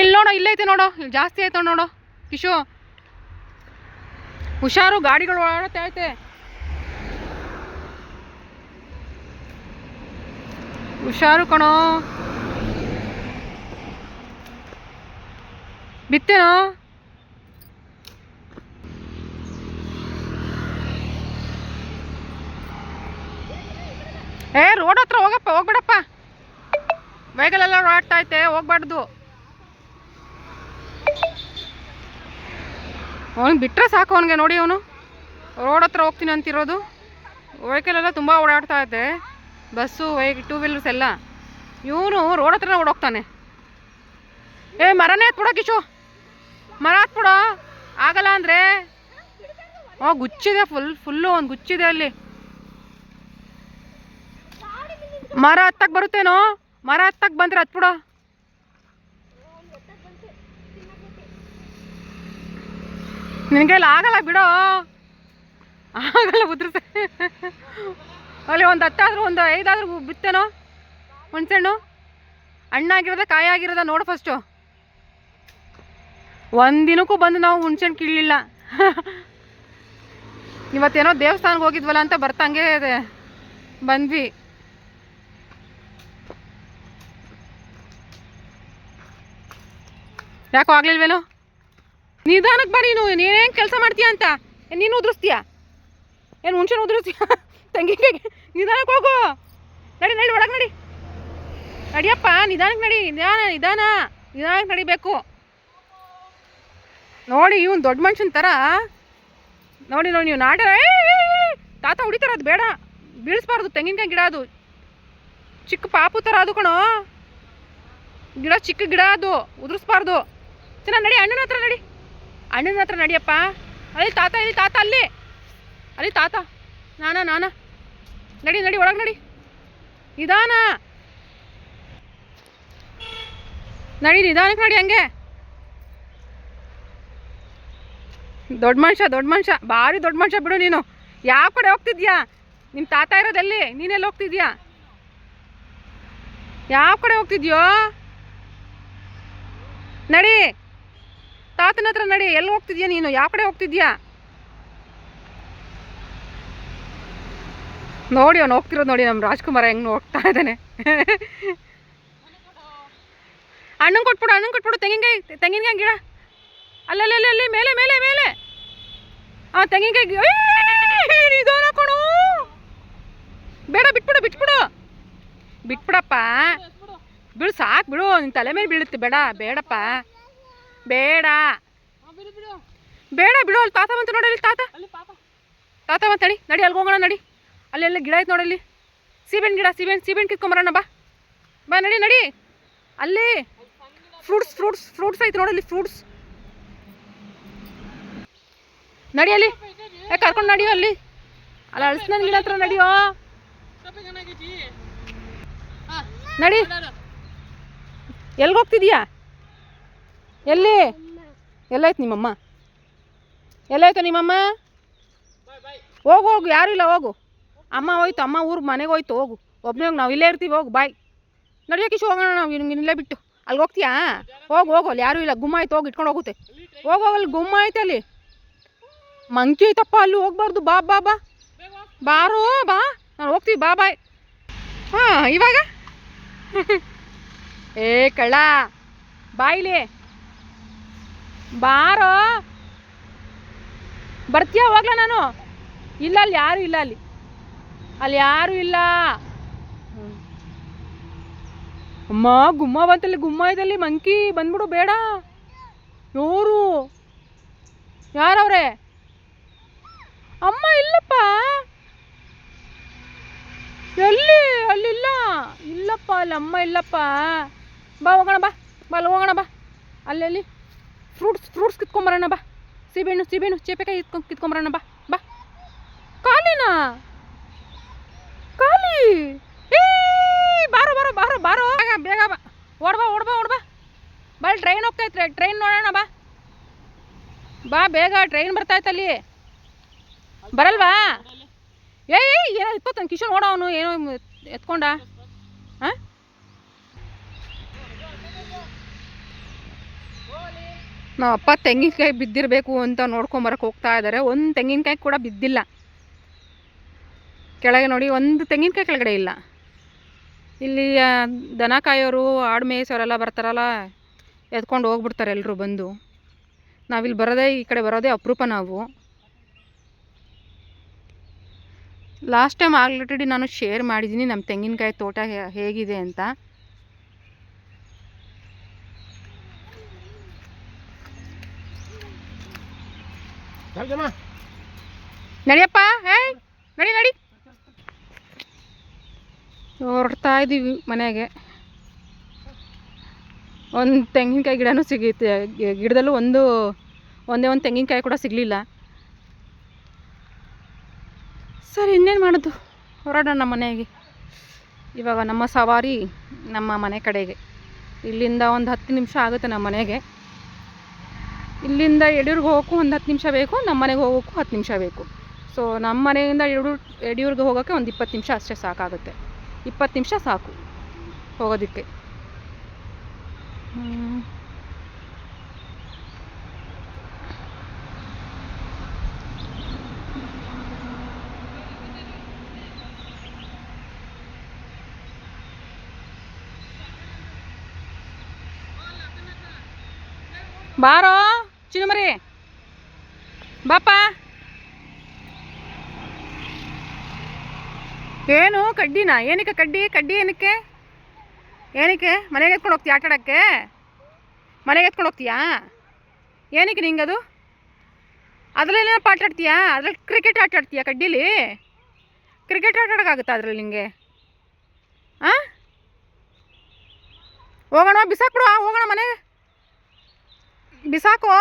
ಇಲ್ಲಿ ನೋಡೋ ಇಲ್ಲೈತೆ ನೋಡೋ, ಇಲ್ಲಿ ಜಾಸ್ತಿ ಆಯ್ತು ನೋಡೋ ಕಿಶು. ಹುಷಾರು, ಗಾಡಿಗಳು ಓಡಾಡುತ್ತೆ ಐತೆ. ಹುಷಾರು ಕಣೋ. ಬಿತ್ತೇನೋ? ಏ, ರೋಡ್ ಹತ್ರ ಹೋಗಪ್ಪ, ಹೋಗ್ಬೇಡಪ್ಪ. ವೆಹಿಕಲ್ ಎಲ್ಲ ಓಡಾಡ್ತಾ ಐತೆ, ಹೋಗ್ಬಾರ್ದು. ಅವ್ನಿಗೆ ಬಿಟ್ಟರೆ ಸಾಕು ಅವನಿಗೆ ನೋಡಿ ಅವನು. ರೋಡ್ ಹತ್ರ ಹೋಗ್ತೀನಿ ಅಂತಿರೋದು. ವೆಹಿಕಲ್ ಎಲ್ಲ ತುಂಬ ಓಡಾಡ್ತಾ ಇದೆ ಬಸ್ಸು ವೈಕ್ ಟೂ ವೀಲರ್ಸ್ ಎಲ್ಲ. ಇವನು ರೋಡ್ ಹತ್ರ ಓಡೋಗ್ತಾನೆ. ಏ, ಮರನೇ ಹತ್ಬಿಡೋ ಕಿಶು. ಮರ ಹತ್ಬಿಡೋ. ಆಗಲ್ಲ ಅಂದರೆ. ಓ, ಗುಚ್ಚಿದೆ ಫುಲ್ ಫುಲ್ಲು ಒಂದು ಗುಚ್ಚಿದೆ ಅಲ್ಲಿ. ಮರ ಹತ್ತಕ್ಕೆ ಬರುತ್ತೇನೋ? ಮರ ಹತ್ತಕ್ಕೆ ಬಂದ್ರೆ ಹತ್ಬಿಡೋ. ನಿನಗೆಲ್ಲ ಆಗಲ್ಲ ಬಿಡೋ. ಆಗಲ್ಲ ಉದ್ರಸ. ಅಲ್ಲಿ ಒಂದು ಹತ್ತಾದ್ರೂ ಒಂದು ಐದಾದ್ರೂ ಬಿತ್ತೇನೋ? ಹುಣ್ಸೆಹಣ್ಣು ಹಣ್ಣಾಗಿರೋದ ಕಾಯಾಗಿರೋದ ನೋಡು ಫಸ್ಟು ಒಂದಿನಕ್ಕೂ ಬಂದು ನಾವು ಹುಣ್ಸೆಹಣ್ಣು ಕೀಳಲಿಲ್ಲ. ಇವತ್ತೇನೋ ದೇವಸ್ಥಾನಕ್ಕೆ ಹೋಗಿದ್ವಲ್ಲ ಅಂತ ಬರ್ತಂಗೆ ಬಂದ್ವಿ. ಯಾಕೋ ಆಗ್ಲಿಲ್ವೇನೋ? ನಿಧಾನಕ್ಕೆ ಬಾ ನೀನು. ನೀನೇನ್ ಕೆಲಸ ಮಾಡ್ತೀಯ ಅಂತ? ನೀನು ಉದುರಿಸ್ತೀಯ? ಏನು ಮುಂಚೆ ಉದುರಿಸ್ತೀಯ? ತಂಗಿ ನಿಧಾನಕ್ಕೆ ಹೋಗು. ನಡಿ ನಡಿ, ಒಳಗೆ ನಡಿ. ನಡಿಯಪ್ಪ ನಿಧಾನಕ್ಕೆ ನಡಿ. ನಿಧಾನ ನಿಧಾನ. ನಿಧಾನಕ್ಕೆ ನಡಿಬೇಕು. ನೋಡಿ, ಇವನ್ ದೊಡ್ಡ ಮನುಷ್ಯನ ಥರ ನೋಡಿ ನೋಡಿ, ನೀವು ನಾಟ ತಾತ ಹೊಡಿತಾರ ಅದು ಬೇಡ. ಬೀಳಿಸ್ಬಾರ್ದು ತೆಂಗಿನಕಾಯಿ ಗಿಡ ಅದು. ಚಿಕ್ಕ ಪಾಪು ಥರ ಅದು ಕಣೋ. ಗಿಡ ಚಿಕ್ಕ ಗಿಡ ಅದು. ಉದುರಿಸ್ಬಾರ್ದು. ಚೆನ್ನಾಗಿ ನಡಿ, ಅಣ್ಣನ ಹತ್ರ ನಡಿ. ಅಣ್ಣನ ಹತ್ರ ನಡಿಯಪ್ಪ. ಅಲ್ಲಿ ತಾತ, ಇಲ್ಲಿ ತಾತ, ಅಲ್ಲಿ. ಅಲ್ಲಿ ತಾತ. ನಾನ ನಾನ. ನಡಿ ನಡಿ, ಒಳಗೆ ನಡಿ. ನಿಧಾನ. ನಡಿ ನಿಧಾನಕ್ಕೆ ನಡಿ ಹಂಗೆ. ದೊಡ್ಡ ಮನುಷ್ಯ ದೊಡ್ಡ ಮನುಷ್ಯ. ಭಾರಿ ದೊಡ್ಡ ಮನುಷ್ಯ ಬಿಡು ನೀನು. ಯಾವ ಕಡೆ ಹೋಗ್ತಿದ್ಯಾ? ನಿಮ್ಮ ತಾತ ಇರೋದಲ್ಲಿ ನೀನೆಲ್ಲಿ ಹೋಗ್ತಿದ್ಯಾ? ಯಾವ ಕಡೆ ಹೋಗ್ತಿದ್ಯೋ? ನಡಿ. ತಾತನ ಹತ್ರ ನಡಿ ಎಲ್ಲಿ ಹೋಗ್ತಿದ್ಯಾ ನೀನು? ಯಾವ ಕಡೆ ಹೋಗ್ತಿದ್ಯಾ? ನೋಡಿ ಅವನು ಹೋಗ್ತಿರೋದು ನೋಡಿ ನಮ್ಮ ರಾಜ್ಕುಮಾರ ಹೆಂಗೆ ಹೋಗ್ತಾ ಇದ್ದಾನೆ. ಅಣ್ಣಂಗೆ ಕೊಟ್ಬಿಡು ಅಣ್ಣಂಗೆ ಕೊಟ್ಬಿಡು ತೆಂಗಿನಕಾಯಿ ತೆಂಗಿನಕಾಯಿ ಗಿಡ. ಅಲ್ಲಲ್ಲಿ ಅಲ್ಲಿ ಮೇಲೆ ಮೇಲೆ ಮೇಲೆ. ಹಾಂ ತೆಂಗಿನಕಾಯಿ ಗಿ- ಏಯ್, ಬೇಡ ಬಿಟ್ಬಿಡು ಬಿಟ್ಬಿಡು. ಬಿಟ್ಬಿಡಪ್ಪ. ಬಿಡು ಸಾಕು ಬಿಡು ನಿನ್ನ ತಲೆ ಮೇಲೆ ಬೀಳುತ್ತೆ ಬೇಡ ಬೇಡಪ್ಪ. ಬೇಡ. ಬೇಡ ಬಿಡು. ಅಲ್ಲಿ ತಾತ ಬಂತು ನೋಡಿ ಅಲ್ಲಿ ತಾತ. ತಾತ ಬಂತ ನಡಿ ನಡಿ ಅಲ್ಲಿ ಹೋಗೋಣ ನಡಿ. ಅಲ್ಲೆಲ್ಲ ಗಿಡ ಐತೆ ನೋಡಲ್ಲಿ ಸೀಬೆಣ್ಣು ಗಿಡ ಸೀಬೆಣ್ಣು ಸೀಬೆಣ್ಣು ಕಿತ್ಕೊಂಬರೋಣ ಬಾ. ಬಾ ನಡಿ ನಡಿ. ಅಲ್ಲಿ. ಫ್ರೂಟ್ಸ್ ಫ್ರೂಟ್ಸ್ ಫ್ರೂಟ್ಸ್ ಐತೆ ನೋಡಲ್ಲಿ ಫ್ರೂಟ್ಸ್. ನಡಿ ಅಲ್ಲಿ. ಕರ್ಕೊಂಡು ನಡಿಯೋ ಅಲ್ಲಿ. ಅಲ್ಲ ಅಳಸ್ನ ಗಿಡ ಹತ್ರ ನಡಿಯೋ. ನಡಿ. ಎಲ್ಗೆ ಹೋಗ್ತಿದ್ಯಾ? ಎಲ್ಲಿ? ಎಲ್ಲಾಯ್ತು ನಿಮ್ಮಮ್ಮ? ಎಲ್ಲಾಯ್ತು ನಿಮ್ಮಮ್ಮ? ಹೋಗು ಹೋಗು, ಯಾರು ಇಲ್ಲ, ಹೋಗು. ಅಮ್ಮ ಹೋಯ್ತು, ಅಮ್ಮ ಊರಿಗೆ ಮನೆಗೆ ಹೋಯ್ತು, ಹೋಗು. ಒಬ್ಬನೇ ಹೋಗಿ, ನಾವು ಇಲ್ಲೇ ಇರ್ತೀವಿ, ಹೋಗು, ಬಾಯ್. ನಡಿಯೋಕೆ ಕಿಶು, ಹೋಗೋಣ ನಾವು ನಿಮ್ಗೆ ಇಲ್ಲೇ ಬಿಟ್ಟು. ಅಲ್ಲಿಗೆ ಹೋಗ್ತೀಯಾ? ಹೋಗು ಹೋಗು, ಅಲ್ಲಿ ಯಾರೂ ಇಲ್ಲ. ಗುಮ್ಮ ಆಯ್ತು, ಹೋಗಿ, ಇಟ್ಕೊಂಡು ಹೋಗುತ್ತೆ. ಹೋಗು ಹೋಗು, ಅಲ್ಲಿ ಗುಮ್ಮ ಆಯ್ತು, ಅಲ್ಲಿ. ಮಂಕಿ ಐತಪ್ಪ, ಅಲ್ಲಿ ಹೋಗ್ಬಾರ್ದು. ಬಾ ಬಾ ಬಾ. ಬಾರೋ, ಬಾ. ನಾನು ಹೋಗ್ತೀವಿ, ಬಾ, ಬಾಯ್. ಹಾಂ, ಇವಾಗ? ಏ, ಕಳ್ಳ. ಬಾಯ್ಲಿ. ಬಾರೋ. ಬರ್ತೀಯ ಹೋಗ್ಲಾ ನಾನು? ಇಲ್ಲ, ಅಲ್ಲಿ ಯಾರು ಇಲ್ಲ ಅಲ್ಲಿ. ಅಲ್ಲಿ ಯಾರು ಇಲ್ಲ. ಅಮ್ಮ, ಗುಮ್ಮ ಬಂತಲ್ಲಿ, ಗುಮ್ಮ ಇದಲ್ಲಿ ಮಂಕಿ ಬಂದ್ಬಿಡು, ಬೇಡ. ಯಾರು ಯಾರವ್ರೆ? ಅಮ್ಮ, ಇಲ್ಲಪ್ಪ. ಎಲ್ಲಿ? ಅಲ್ಲಿಲ್ಲ ಇಲ್ಲಪ್ಪ, ಅಲ್ಲಿ ಅಮ್ಮ ಇಲ್ಲಪ್ಪ. ಬಾ, ಹೋಗೋಣ, ಬಾ. ಬಾ, ಅಲ್ಲಿ ಹೋಗೋಣ, ಬಾ. ಅಲ್ಲೆಲ್ಲಿ ಫ್ರೂಟ್ಸ್ ಫ್ರೂಟ್ಸ್ ಕಿತ್ಕೊಂಬರೋಣ ಬಾ. ಸೀಬೆಹಣ್ಣು ಸೀಬೆಹಣ್ಣು, ಚೇಪೆಕಾಯಿ ಇತ್ಕೊಂಡು ಕಿತ್ಕೊಂಬರೋಣ ಬಾ. ಬಾ. ಖಾಲಿನಾ ಖಾಲಿ ಬಾರೋ ಬಾರೋ ಬಾರೋ ಬಾರೋ. ಬೇಗ ಬೇಗ ಬಾ. ಓಡ್ಬಾ ಓಡ್ಬಾ ಓಡ್ಬಾ ಬಾ ಟ್ರೈನ್ ಹೋಗ್ತೈತ್ರಿ ಟ್ರೈನ್ ನೋಡೋಣ ಬಾ. ಬಾ, ಬೇಗ ಟ್ರೈನ್ ಬರ್ತಾಯ್ತಲ್ಲಿ ಬರಲ್ವಾ? ಏಯ್ ಏನೋ ಇಪ್ಪತ್ತೊಂದು ಕಿಶೋರ್ ಓಡೋ ಅವನು. ಏನೋ ಎತ್ಕೊಂಡ. ನಮ್ಮ ಅಪ್ಪ ತೆಂಗಿನಕಾಯಿ ಬಿದ್ದಿರಬೇಕು ಅಂತ ನೋಡ್ಕೊಂಬರಕ್ಕೆ ಹೋಗ್ತಾ ಇದ್ದಾರೆ ಒಂದು ತೆಂಗಿನಕಾಯಿ ಕೂಡ ಬಿದ್ದಿಲ್ಲ. ಕೆಳಗೆ ನೋಡಿ, ಒಂದು ತೆಂಗಿನಕಾಯಿ ಕೆಳಗಡೆ ಇಲ್ಲ. ಇಲ್ಲಿ ದನ ಕಾಯೋರು, ಆಡು ಮೇಯಿಸೋರೆಲ್ಲ ಬರ್ತಾರಲ್ಲ, ಎತ್ಕೊಂಡು ಹೋಗ್ಬಿಡ್ತಾರೆ ಎಲ್ಲರೂ ಬಂದು. ನಾವಿಲ್ಲಿ ಬರೋದೇ, ಈ ಕಡೆ ಬರೋದೇ ಅಪರೂಪ ನಾವು. ಲಾಸ್ಟ್ ಟೈಮ್ ಆಲ್ರೆಡಿ ನಾನು ಶೇರ್ ಮಾಡಿದ್ದೀನಿ ನಮ್ಮ ತೆಂಗಿನಕಾಯಿ ತೋಟ ಹೇಗಿದೆ ಅಂತ. ನಡಿಯಪ್ಪ, ಏಯ್, ನಡಿ ನಡಿ. ಹೊರಡ್ತಾ ಇದ್ದೀವಿ ಮನೆಗೆ. ಒಂದು ತೆಂಗಿನಕಾಯಿ ಗಿಡನೂ ಸಿಗುತ್ತೆ ಗಿಡದಲ್ಲೂ ಒಂದು, ಒಂದೇ ಒಂದು ತೆಂಗಿನಕಾಯಿ ಕೂಡ ಸಿಗಲಿಲ್ಲ. ಸರಿ, ಇನ್ನೇನು ಮಾಡೋದು? ಹೊರಡೋಣ ಮನೆಗೆ. ಇವಾಗ ನಮ್ಮ ಸವಾರಿ ನಮ್ಮ ಮನೆ ಕಡೆಗೆ. ಇಲ್ಲಿಂದ ಒಂದು ಹತ್ತು ನಿಮಿಷ ಆಗುತ್ತೆ ನಮ್ಮ ಮನೆಗೆ. ಇಲ್ಲಿಂದ ಯಡಿಯೂರ್ಗೆ ಹೋಗೋಕ್ಕೂ ಒಂದು ಹತ್ತು ನಿಮಿಷ ಬೇಕು, ನಮ್ಮ ಮನೆಗೆ ಹೋಗೋಕ್ಕೂ ಹತ್ತು ನಿಮಿಷ ಬೇಕು. ಸೊ ನಮ್ಮ ಮನೆಯಿಂದ ಯಡಿಯೂರ್ ಯಡಿಯೂರ್ಗೆ ಹೋಗೋಕ್ಕೆ ಒಂದು ಇಪ್ಪತ್ತು ನಿಮಿಷ ಅಷ್ಟೇ ಸಾಕಾಗುತ್ತೆ. ಇಪ್ಪತ್ತು ನಿಮಿಷ ಸಾಕು ಹೋಗೋದಕ್ಕೆ. ಬಾರೋ! ಚಿನ್ನಮರಿ ಬಾಪ. ಏನು ಕಡ್ಡಿನಾ? ಏನಕ್ಕೆ ಕಡ್ಡಿ? ಕಡ್ಡಿ ಏನಕ್ಕೆ? ಏನಕ್ಕೆ? ಮನೆಗೆ ಎತ್ಕೊಂಡು ಹೋಗ್ತೀಯ ಆಟ ಆಡೋಕ್ಕೆ? ಮನೆಗೆ ಎತ್ಕೊಂಡು ಹೋಗ್ತೀಯಾ? ಏನಕ್ಕೆ ನಿಂಗದು? ಅದರಲ್ಲೇನೋ ಪಾಠ ಆಡ್ತೀಯಾ? ಅದ್ರಲ್ಲಿ ಕ್ರಿಕೆಟ್ ಆಟ ಆಡ್ತೀಯಾ ಕಡ್ಡಿಲಿ? ಕ್ರಿಕೆಟ್ ಆಟ ಆಡೋಕ್ಕಾಗುತ್ತಾ ಅದ್ರಲ್ಲಿ ನಿಂಗೆ? ಹಾಂ ಹೋಗೋಣ, ಬಿಸಾಕ್ಬಿಡು, ಹೋಗೋಣ ಮನೆಗೆ. ಬಿಸಾಕು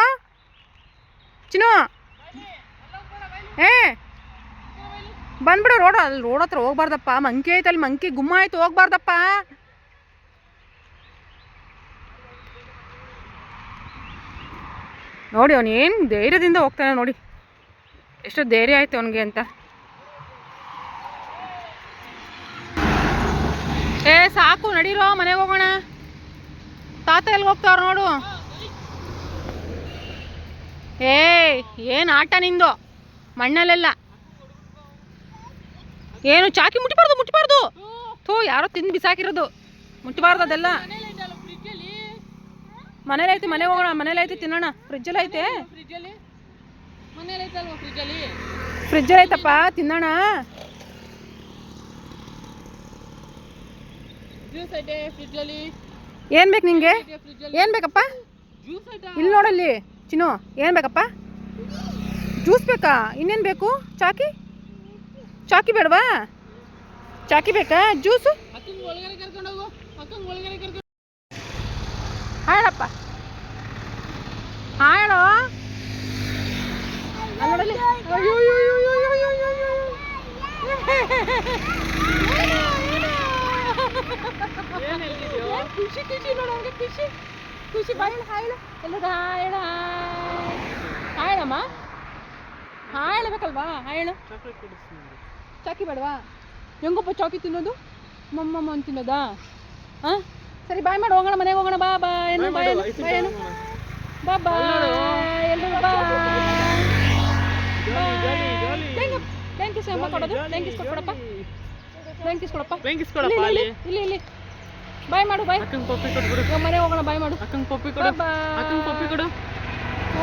ಚಿನ್ನು. ಏ, ಬಂದ್ಬಿಡು, ರೋಡ್, ಅಲ್ಲಿ ರೋಡ್ ಹತ್ರ ಹೋಗ್ಬಾರ್ದಪ್ಪ. ಮಂಕಿ ಆಯ್ತು ಅಲ್ಲಿ, ಮಂಕಿ ಗುಮ್ಮ ಆಯ್ತು, ಹೋಗ್ಬಾರ್ದಪ್ಪ. ನೋಡಿ ಅವನು ಏನು ಧೈರ್ಯದಿಂದ ಹೋಗ್ತಾನೆ ನೋಡಿ. ಎಷ್ಟು ಧೈರ್ಯ ಆಯ್ತು ಅವನಿಗೆ ಅಂತ. ಏ, ಸಾಕು, ನಡೀರೋ, ಮನೆಗೆ ಹೋಗೋಣ. ತಾತ ಎಲ್ಲಿ ಹೋಗ್ತಾವ್ರ ನೋಡು. ಏಯ್ ಏನು ಆಟ ನಿಂದು? ಮಣ್ಣಲ್ಲೆಲ್ಲ ಏನು, ಚಾಕಿ ಮುಟ್ಟಬಾರ್ದು ಮುಟ್ಟಬಾರ್ದು. ಥೋ, ಯಾರೋ ತಿಂದು ಬಿಸಾಕಿರೋದು. ಮುಟ್ಟಬಾರ್ದು ಅದೆಲ್ಲ. ಮನೇಲಿ ಐತಿ, ಮನೆಗೆ ಹೋಗೋಣ, ಮನೇಲಿ ಐತಿ, ತಿನ್ನೋಣ. ಫ್ರಿಜ್ಜಲ್ಲಿ ಐತೆ. ಫ್ರಿಜ್ಜಲ್ಲಿ ಐತಪ್ಪ, ತಿನ್ನೋಣ. ಏನು ಬೇಕು ನಿಂಗೆ? ಏನ್ ಬೇಕಪ್ಪ? ಇಲ್ಲಿ ನೋಡಲ್ಲಿ ಚಿನ್ನು, ಏನು ಬೇಕಪ್ಪ? ಜ್ಯೂಸ್ ಬೇಕಾ? ಇನ್ನೇನು ಬೇಕು? ಚಾಕಿ? ಚಾಕಿ ಬೇಡವಾ? ಚಾಕಿ ಬೇಕಾ? ಜ್ಯೂಸು? ಹಾಳಪ್ಪ ಹೇಳೋ ಖುಷಿ ಖುಷಿ ನೋಡೋ ಖುಷಿ ಖುಷಿ ಬಾ ಹೇಳು ಹಾಯ್ ಹೇಳು. ಎಲ್ಲದ ಹಾಯ್ ಹಾಯಳಮ್ಮ ಹಾಯ್. ಹೇಳ್ಬೇಕಲ್ವಾ? ಹಾಯ್ ಚಾಕಿ ಬೇಡವಾ? ಹೆಂಗಪ್ಪ ಚಾಕಿ ತಿನ್ನೋದು? ಮಮ್ಮಮ್ಮ ಅಂತ ತಿನ್ನೋದಾ? ಹಾ ಸರಿ ಬಾಯ್ ಮಾಡಿ ಹೋಗೋಣ ಮನೆಗೆ ಹೋಗೋಣ. ಬಾ ಬಾ ಏನು ಬಾ ಏನು ಬಾ ಏನು? ಬಾ ಬಾ ಎಲ್ಲರೂ ಬಾ. ಥ್ಯಾಂಕ್ ಯು ಅಮ್ಮ ಕೊಡೋದು. ಥ್ಯಾಂಕ್ ಯು ಕೊಡಪ್ಪ. ಥ್ಯಾಂಕ್ ಯು ಕೊಡಪ್ಪ. ಥ್ಯಾಂಕ್ ಯು ಕೊಡಪ್ಪ ಇಲ್ಲಿ ಇಲ್ಲಿ. ಬಾಯ್ ಮಾಡು ಬಾಯ್. ಅಕ್ಕಂಗೆ ಪಪ್ಪಿ ಕೊಟ್ಬಿಡು ನಮ್ಮ ಮನೆ ಹೋಗೋಣ ಬಾಯ್ ಮಾಡು. ಅಕ್ಕಂಗೆ ಪಪ್ಪಿ ಕೊಡು. ಅಕ್ಕಂಗೆ ಪಪ್ಪಿ ಕೊಡು. ಓ.